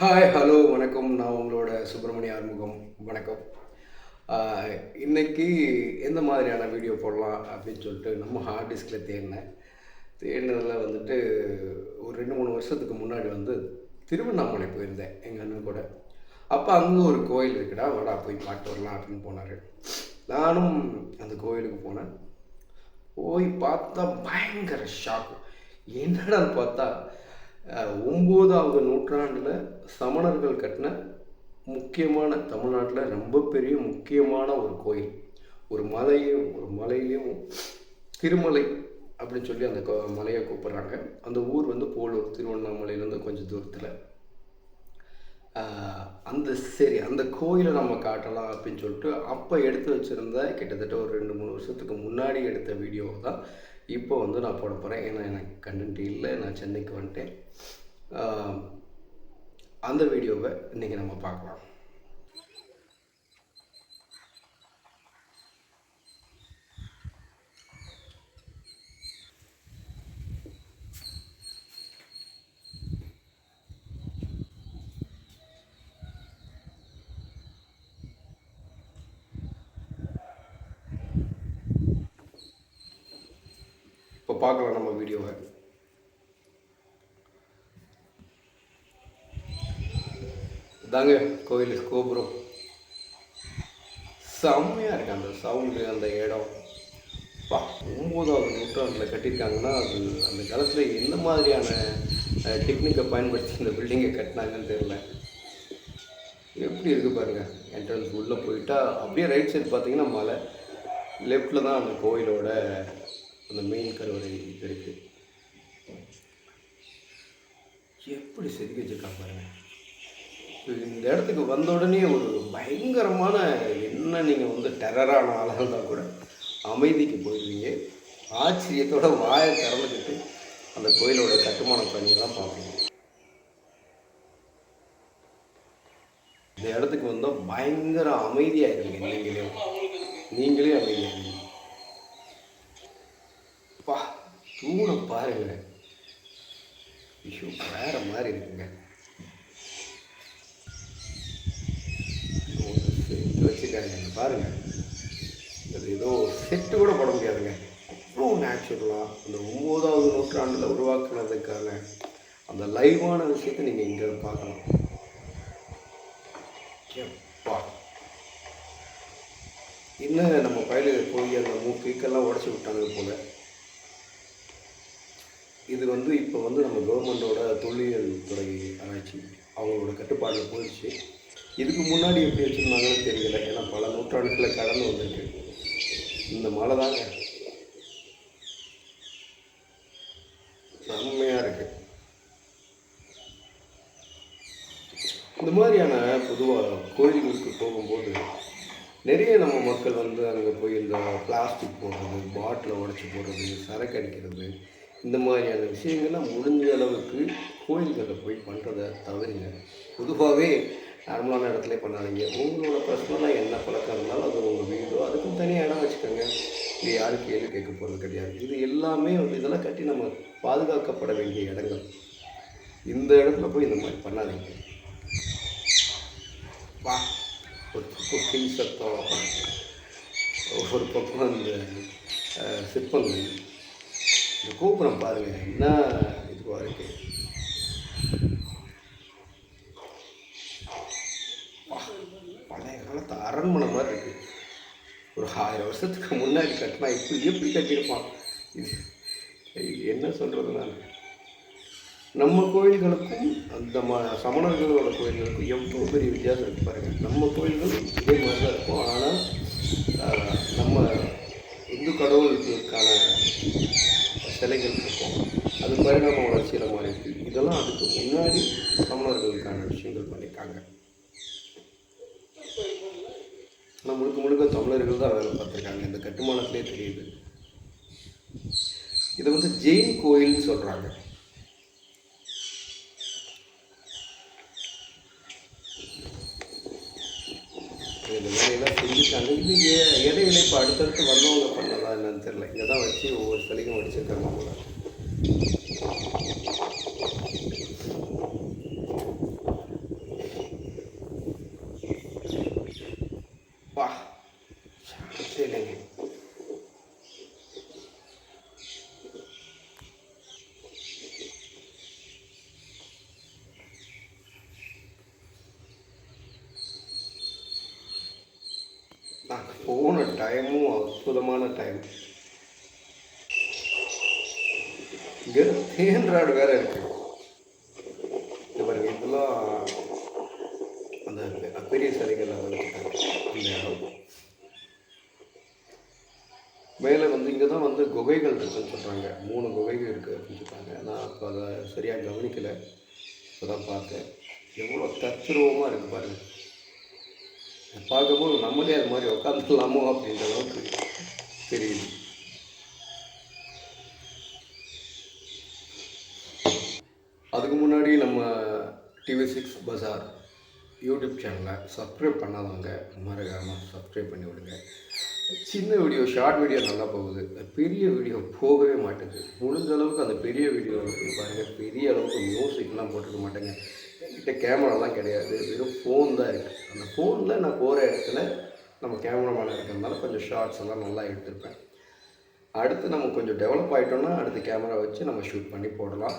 Hi hello வணக்கம். நான் உங்களோட சுப்பிரமணிய ஆறுமுகம். வணக்கம். இன்னைக்கு எந்த மாதிரியான வீடியோ போடலாம் அப்படின்னு சொல்லிட்டு நம்ம ஹார்ட் டிஸ்கில் தேடினேன். தேடினதில் வந்துட்டு ஒரு ரெண்டு மூணு வருஷத்துக்கு முன்னாடி வந்து திருவண்ணாமலை போயிருந்தேன் எங்கள் அண்ணன் கூட. அப்போ அங்கே ஒரு கோயில் இருக்குடா வாடா போய் பார்த்து வரலாம் அப்படின்னு போனார். நானும் அந்த கோயிலுக்கு போனேன். போய் பார்த்தா பயங்கர ஷாக் என்னடான்னு பார்த்தா? ஒம்போதாவது நூற்றாண்டில் சமணர்கள் கட்டின முக்கியமான தமிழ்நாட்டில் ரொம்ப பெரிய முக்கியமான ஒரு கோயில். ஒரு மலையும் ஒரு மலையிலையும் திருமலை அப்படின்னு சொல்லி அந்த கோ- மலையை கூப்பிட்றாங்க. அந்த ஊர் வந்து போலூர் திருவண்ணாமலையிலேருந்து கொஞ்சம் தூரத்தில். அந்த சரி அந்த கோயிலை நம்ம காட்டலாம் அப்படின்னு சொல்லிட்டு அப்போ எடுத்து வச்சுருந்த கிட்டத்தட்ட ஒரு ரெண்டு மூணு வருஷத்துக்கு முன்னாடி எடுத்த வீடியோ தான் இப்போ வந்து நான் போட போகிறேன் ஏன்னா எனக்கு கண்டென்ட் இல்லை. நான் சென்னைக்கு வந்துட்டேன். அந்த வீடியோவை இன்றைக்கி நம்ம பார்க்கலாம் இப்போ பார்க்கலாம் நம்ம வீடியோவை. இதாங்க கோயில் கோபுரம். செம்மையாக இருக்கு அந்த சவுண்டு அந்த இடம். பா ஒம்போதாவது நூற்றாண்டில் கட்டியிருக்காங்கன்னா அது அந்த காலத்தில் என்ன மாதிரியான டெக்னிக்கை பயன்படுத்தி இந்த பில்டிங்கை கட்டினாங்கன்னு தெரியல. எப்படி இருக்குது பாருங்கள் என்ட்ரன்ஸ் உள்ளே போயிட்டா அப்படியே ரைட் சைடு பார்த்தீங்கன்னா மலை. லெஃப்டில் தான் அந்த கோயிலோட அந்த மெயின் கருவறை இருக்குது எப்படி செதுக்கி வச்சுருக்காங்க பாருங்கள் இந்த இடத்துக்கு வந்த உடனே ஒரு பயங்கரமான என்ன நீங்கள் வந்து டெரரான ஆளாக இருந்தால் கூட அமைதிக்கு போயிடுவீங்க. ஆச்சரியத்தோட வாயை திறந்துக்கிட்டு அந்த கோயிலோட கட்டுமான பணியெல்லாம் பார்ப்பீங்க. இந்த இடத்துக்கு வந்தால் பயங்கர அமைதியாக இருங்க நீங்களே நீங்களே அமைதியாக இருங்க பா பாருங்கள் விஷயம் வேற மாதிரி இருக்குங்க. செட்டு வச்சுருக்காங்க பாருங்க. அது ஏதோ செட்டு கூட போட முடியாதுங்க. அவ்வளோ நேச்சுரலாக அந்த ஒம்போதாவது நூற்றாண்டில் உருவாக்குனதுக்கான அந்த லைவான விஷயத்தை நீங்கள் இங்கே பார்க்கலாம் எப்பா. என்ன நம்ம பயிலுக்கு போய் அந்த மூக்கெல்லாம் உடச்சி விட்டாங்க போல. இது வந்து இப்போ வந்து நம்ம கவர்மெண்டோட தொல்லியல் துறை ஆராய்ச்சி அவங்களோட கட்டுப்பாடில் போயிடுச்சு. இதுக்கு முன்னாடி எப்படி வச்சுருந்தாங்கன்னு தெரியல. ஏன்னா பல நூற்றாண்டுகளை கடந்து வந்திருக்கு இந்த மலை தாங்க. செம்மையாக இருக்கு. இந்த மாதிரியான பொதுவாக கோயில்களுக்கு போகும்போது நிறைய நம்ம மக்கள் வந்து அங்கே போய் இந்த பிளாஸ்டிக் போடுறது பாட்டிலை உடச்சி போடுறது சரக்கு அடிக்கிறது இந்த மாதிரியான விஷயங்கள்லாம் முடிஞ்ச அளவுக்கு கோயில்களில் போய் பண்ணுறத தவிருங்க பொதுவாகவே நார்மலான இடத்துல பண்ணாதீங்க. உங்களோட பர்சனலாக என்ன பழக்கம் இருந்தாலும் அது உங்கள் வீடோ அதுக்கும் தனியாக இடம் வச்சுக்கோங்க. இது யாரும் கேள்வி கேட்க போகிறது கிடையாது. இது எல்லாமே வந்து இதெல்லாம் கட்டி நம்ம பாதுகாக்கப்பட வேண்டிய இடங்கள். இந்த இடத்துல போய் இந்த மாதிரி பண்ணாதீங்க. வா. ஒரு பக்கம் கிளி சத்தம். ஒரு பக்கம் அந்த சிற்பங்கள். இந்த கோபுரம் பாருங்க. என்ன இதுவாக இருக்கு? பழைய காலத்து அரண்மனை மாதிரி இருக்கு. ஒரு ஆயிரம் வருஷத்துக்கு முன்னாடி கட்டினா இப்படி எப்படி கட்டியிருப்பான்? இது என்ன சொல்கிறது நான்? நம்ம கோயில்களுக்கும் அந்த ம சமணர்களோட கோயில்களுக்கும் எவ்வளோ பெரிய வித்தியாசம் இருக்கு பாருங்கள் நம்ம கோயில்கள் இதே மாதிரி தான் இருக்கும் ஆனால் நம்ம இந்து கடவுளுக்கான சிலைகள் இருக்கும். அது பரிணாம வளர்ச்சியில் மாறி இதெல்லாம் அதுக்கு முன்னாடி தமிழர்களுக்கான விஷயங்கள் பண்ணியிருக்காங்க. ஆனால் முழுக்க முழுக்க தமிழர்கள் தான் வேலை பார்த்துருக்காங்க. இந்த கட்டுமானத்திலே தெரியுது. இதை வந்து ஜெயின் கோயில்னு சொல்கிறாங்க இந்த வேலையெல்லாம் இது இடையில இப்போ அடுத்தடுத்து வந்தவங்க பண்ணலாம் என்னன்னு தெரியல. இங்கே தான் வச்சு ஒவ்வொரு சிலைக்கும் வச்சுருக்காங்க போல. நான் போன டைமும் அற்புதமான டைம் இங்கே தேன்றாடு வேற இருக்கு. இது பாருங்க இதெல்லாம் அந்த பெரிய சிலைகள் வச்சுட்டாங்க அந்த மேலே வந்து இங்கே தான் வந்து குகைகள் இருக்குன்னு சொல்கிறாங்க மூணு குகைகள் இருக்குது அப்படின்னு சொல்கிறாங்க நான் அப்போ அதை சரியாக கவனிக்கலை. இப்போ தான் பார்த்தேன். எவ்வளோ தத்ரூபமாக இருக்குது பாருங்கள் பார்க்கும்போது நம்மளே அது மாதிரி உட்காந்துலாமோ அப்படின்ற அளவுக்கு தெரியுது. அதுக்கு முன்னாடி நம்ம டிவி சிக்ஸ் பஜார் யூடியூப் சேனலை சப்ஸ்கிரைப் பண்ணாதவங்க மறக்காமல் சப்ஸ்கிரைப் பண்ணி விடுங்க. சின்ன வீடியோ ஷார்ட் வீடியோ நல்லா போகுது. பெரிய வீடியோ போகவே மாட்டேங்குது. முடிஞ்ச அளவுக்கு அந்த பெரிய வீடியோ பாருங்கள் பெரிய அளவுக்கு மியூசிக்லாம் போட்டுக்க மாட்டேங்க. என்கிட்ட கேமராலாம் கிடையாது. வெறும் ஃபோன் தான் இருக்குது அந்த ஃபோனில் நான் போகிற இடத்துல நம்ம கேமராமேன் இருக்கிறதுனால கொஞ்சம் ஷார்ட்ஸ் எல்லாம் நல்லா எடுத்திருப்பேன். அடுத்து நம்ம கொஞ்சம் டெவலப் ஆகிட்டோம்னா அடுத்து கேமரா வச்சு நம்ம ஷூட் பண்ணி போடலாம்.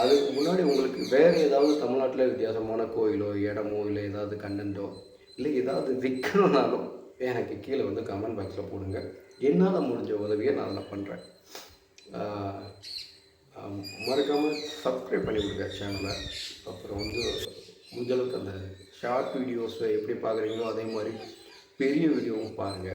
அதுக்கு முன்னாடி உங்களுக்கு வேறு ஏதாவது தமிழ்நாட்டில் வித்தியாசமான கோயிலோ இடமோ இல்லை ஏதாவது கண்டென்ட்டோ இல்லை ஏதாவது விற்கணும்னாலும் எனக்கு கீழே வந்து கமெண்ட் பாக்ஸில் போடுங்க. என்னால் முடிஞ்ச உதவியை நான் அதில் பண்ணுறேன் மறக்காமல் சப்ஸ்கிரைப் பண்ணி விடுங்க சேனலை அப்புறம் வந்து முடிஞ்சளவுக்கு அந்த ஷார்ட் வீடியோஸை எப்படி பார்க்குறீங்களோ அதே மாதிரி பெரிய வீடியோவும் பாருங்கள்